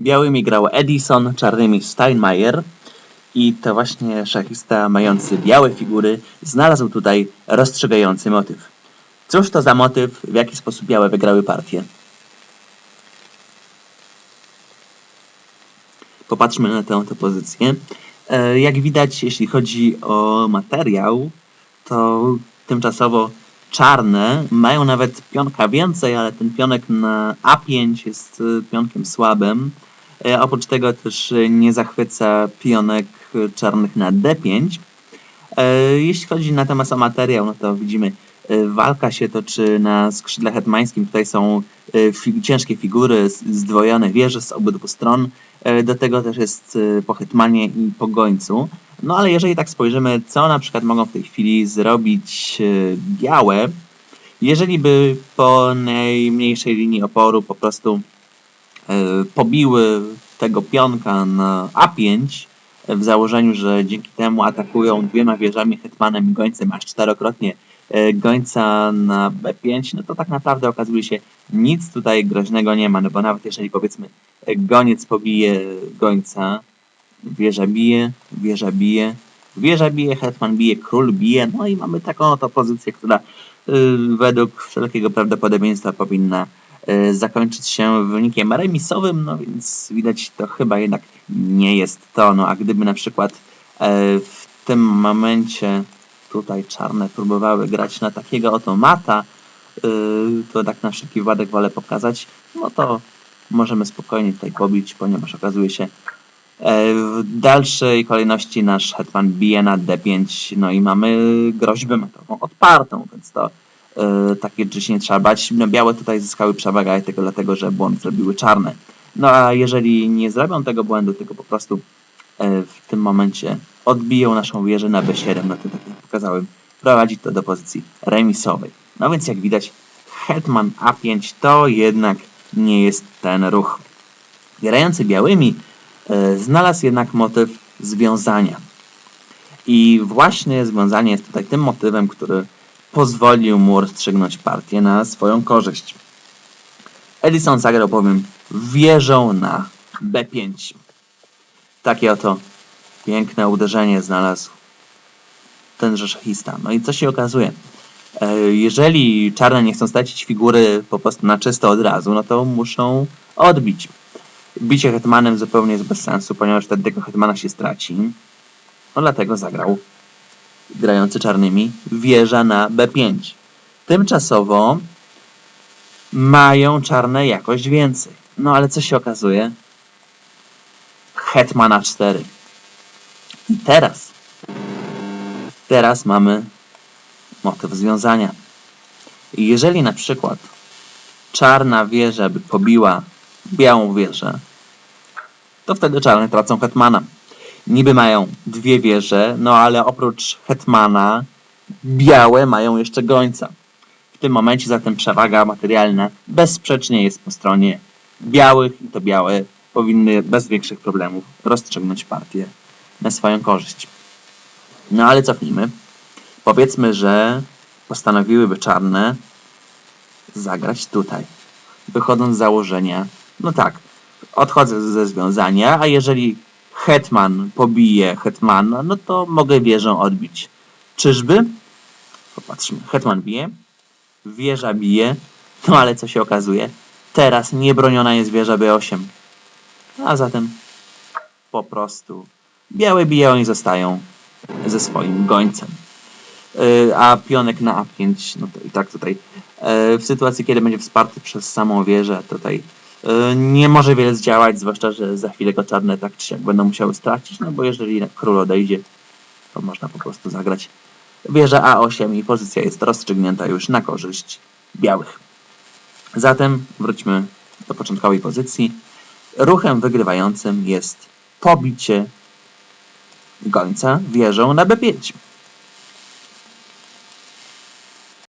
Białymi grał Edison, czarnymi Steinmeier i to właśnie szachista mający białe figury znalazł tutaj rozstrzygający motyw. Cóż to za motyw, w jaki sposób białe wygrały partię? Popatrzmy na tę, tę pozycję. E, Jak widać, jeśli chodzi o materiał, to tymczasowo czarne mają nawet pionka więcej, ale ten pionek na A5 jest e, pionkiem słabym. E, Oprócz tego też e, nie zachwyca pionek e, czarnych na D5. E, Jeśli chodzi natomiast o materiał, no to widzimy walka się toczy na skrzydle hetmańskim. Tutaj są ciężkie figury, zdwojone wieże z obydwu stron. Do tego też jest po hetmanie i po gońcu. No ale jeżeli tak spojrzymy, co na przykład mogą w tej chwili zrobić białe, jeżeli by po najmniejszej linii oporu po prostu pobiły tego pionka na A5 e, w założeniu, że dzięki temu atakują dwiema wieżami, hetmanem i gońcem aż czterokrotnie. E, gońca na B5, no to tak naprawdę okazuje się nic tutaj groźnego nie ma, no bo nawet jeżeli powiedzmy e, goniec pobije gońca, wieża bije, wieża bije, wieża bije, hetman bije, król bije, no i mamy taką oto pozycję, która y, według wszelkiego prawdopodobieństwa powinna zakończyć się wynikiem remisowym, no więc widać to chyba jednak nie jest to, no a gdyby na przykład e, w tym momencie tutaj czarne próbowały grać na takiego oto mata, y, to tak na wszelki wypadek wolę pokazać, no to możemy spokojnie tutaj pobić, ponieważ okazuje się e, w dalszej kolejności nasz hetman bije na d5, no i mamy groźbę metową odpartą, więc to e, takie rzeczy nie trzeba bać. No, białe tutaj zyskały przewagę tylko dlatego, że błąd zrobiły czarne. No a jeżeli nie zrobią tego błędu, tylko po prostu e, w tym momencie odbiją naszą wieżę na b7, no to tak jak pokazałem, prowadzi to do pozycji remisowej. No więc jak widać, hetman a5 to jednak nie jest ten ruch. Grający białymi e, znalazł jednak motyw związania. I właśnie związanie jest tutaj tym motywem, który pozwolił mu rozstrzygnąć partię na swoją korzyść. Edison zagrał bowiem wieżą na B5. Takie oto piękne uderzenie znalazł tenże szachista. No i co się okazuje? E, Jeżeli czarne nie chcą stracić figury po prostu na czysto od razu, no to muszą odbić. Bicie hetmanem zupełnie jest bez sensu, ponieważ wtedy tego hetmana się straci. No dlatego zagrał grający czarnymi wieża na B5. Tymczasowo mają czarne jakoś więcej. No ale co się okazuje? Hetmana 4. I teraz, teraz mamy motyw związania. I jeżeli na przykład czarna wieża by pobiła białą wieżę, to wtedy czarne tracą hetmana. Niby mają dwie wieże, no ale oprócz hetmana białe mają jeszcze gońca. W tym momencie zatem przewaga materialna bezsprzecznie jest po stronie białych i to białe powinny bez większych problemów rozstrzygnąć partię na swoją korzyść. No ale cofnijmy. Powiedzmy, że postanowiłyby czarne zagrać tutaj. Wychodząc z założenia, no tak, odchodzę ze związania, a jeżeli hetman pobije hetmana, no to mogę wieżę odbić. Czyżby? Popatrzmy. Hetman bije, wieża bije, no ale co się okazuje? Teraz niebroniona jest wieża B8. A zatem po prostu białe biją i zostają ze swoim gońcem. Yy, A pionek na A5, no to i tak tutaj yy, w sytuacji, kiedy będzie wsparty przez samą wieżę, tutaj nie może wiele zdziałać, zwłaszcza, że za chwilę go czarne tak czy siak będą musiały stracić, no bo jeżeli król odejdzie, to można po prostu zagrać wieża A8 i pozycja jest rozstrzygnięta już na korzyść białych. Zatem wróćmy do początkowej pozycji. Ruchem wygrywającym jest pobicie gońca wieżą na B5.